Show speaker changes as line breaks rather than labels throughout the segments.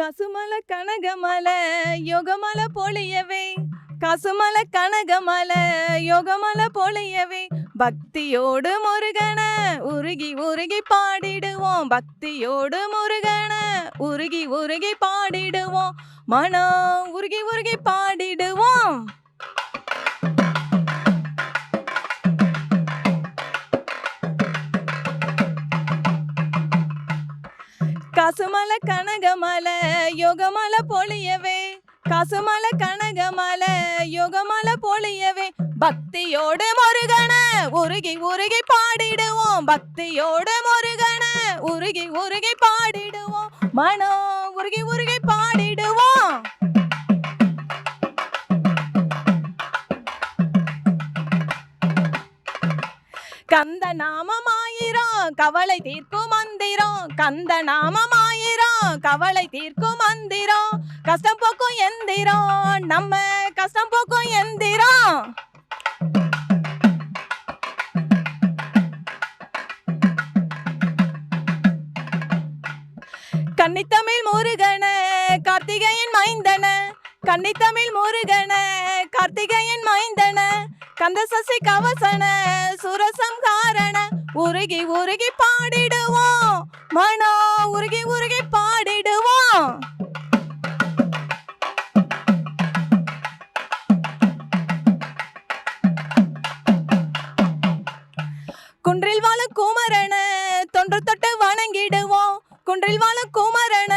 கசுமல கனகமல யோகமல பொழியவே கசுமல கனகமல யோகமல பொழியவே பக்தியோடு முருகன உருகி உருகி பாடிடுவோம். பக்தியோடு முருகன உருகி உருகி பாடிடுவோம். மனம் உருகி உருகி பாடிடுவோம். கசுமல கனகமல யோகமல பொழியவே. கசுமல கனகமல யோகமல பொழியவே. பக்தியோடு முருகன உருகி உருகி பாடிடுவோம். பக்தியோடு முருகன உருகி உருகி பாடிடுவோம். மனம் உருகி உருகி பாடிடுவோம். கந்த நாமமாயிரம் கவலை தீர்க்கும் மந்திரம் கந்த நாமமாயிரம் கவலை தீர்க்கும் மந்திரம் கஷ்டம் போக்கும் எந்திரம் நம்ம கஷ்டம் போக்கும் எந்திரம். கன்னித்தமிழ் முருகன கார்த்திகையின் மைந்தன கன்னித்தமிழ் முருகன கார்த்திகையின் மைந்தன கந்த சசி கவசன சுரசம் காரண உருகி உருகி பாடிடுவோம். மனோ உருகி உருகி பாடிடுவோம். குன்றில் வாழும் குமரன தொன்று தொட்டு வணங்கிடுவோம். குன்றில் வாழும் குமரன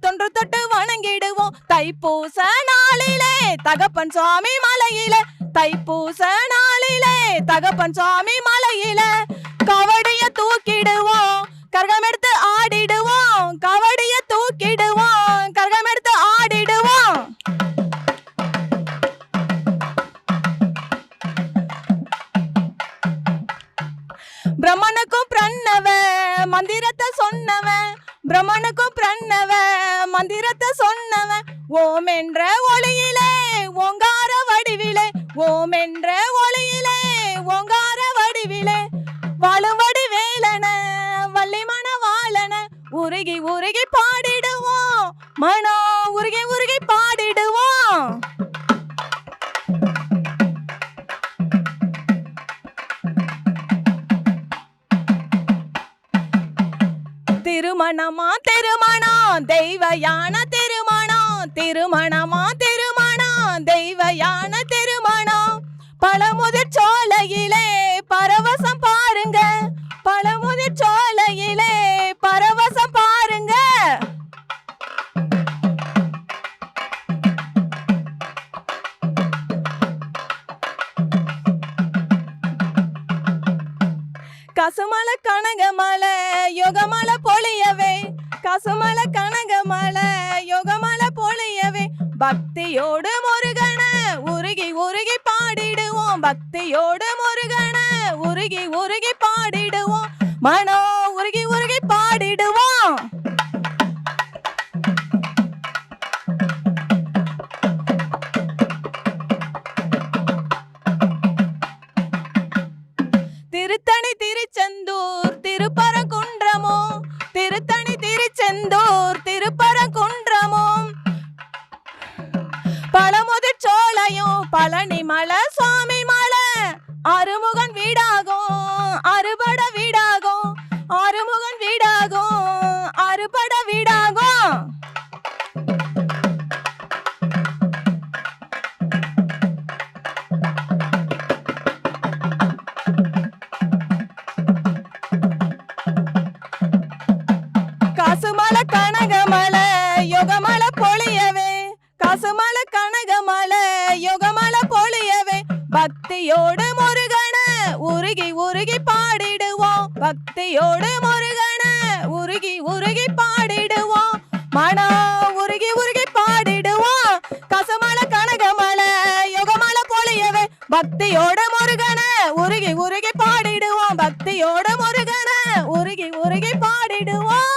தொன்று தொட்டு வணங்கிடுவோம். தைப்பூச நாளிலே தகப்பன் சுவாமி மலையிலே தைப்பூச நாளிலே தகப்பன் சுவாமி மந்திரத்தை சொன்னவன் பிரம்மனுக்கும் பிரணவ மந்திரத்தை சொன்னவன் ஓம் என்ற ஒளியிலே ஓங்கார வடிவிலே ஓம் என்ற ஒளியிலே ஓங்கார வடிவிலே வலுவடி வேலன வள்ளிமன வாழன உருகி உருகி பாடிடுவோம். மனோ திருமணமா திருமணம்? தெய்வ யான திருமணம் திருமணமா திரு கசுமல கனகமல யோகமல பொழியவே. கசுமல கனகமல யோகமல பொழியவே. பக்தியோடு முருகன உருகி உருகி பாடிடுவோம். பக்தியோடு முருகன உருகி உருகி பாடிடுவோம். மனோ உருகி உருகி பாடிடுவோம். பக்தியோடு முருகன உருகி உருகி பாடிடுவோம். பக்தியோடு முருகன உருகி உருகி பாடிடுவோம். மன உருகி உருகி பாடிடுவோம். கசமல கனகமல யுகமல பொழியவே பக்தியோட முருகன உருகி உருகி பாடிடுவோம். பக்தியோட முருகன உருகி உருகி பாடிடுவோம்.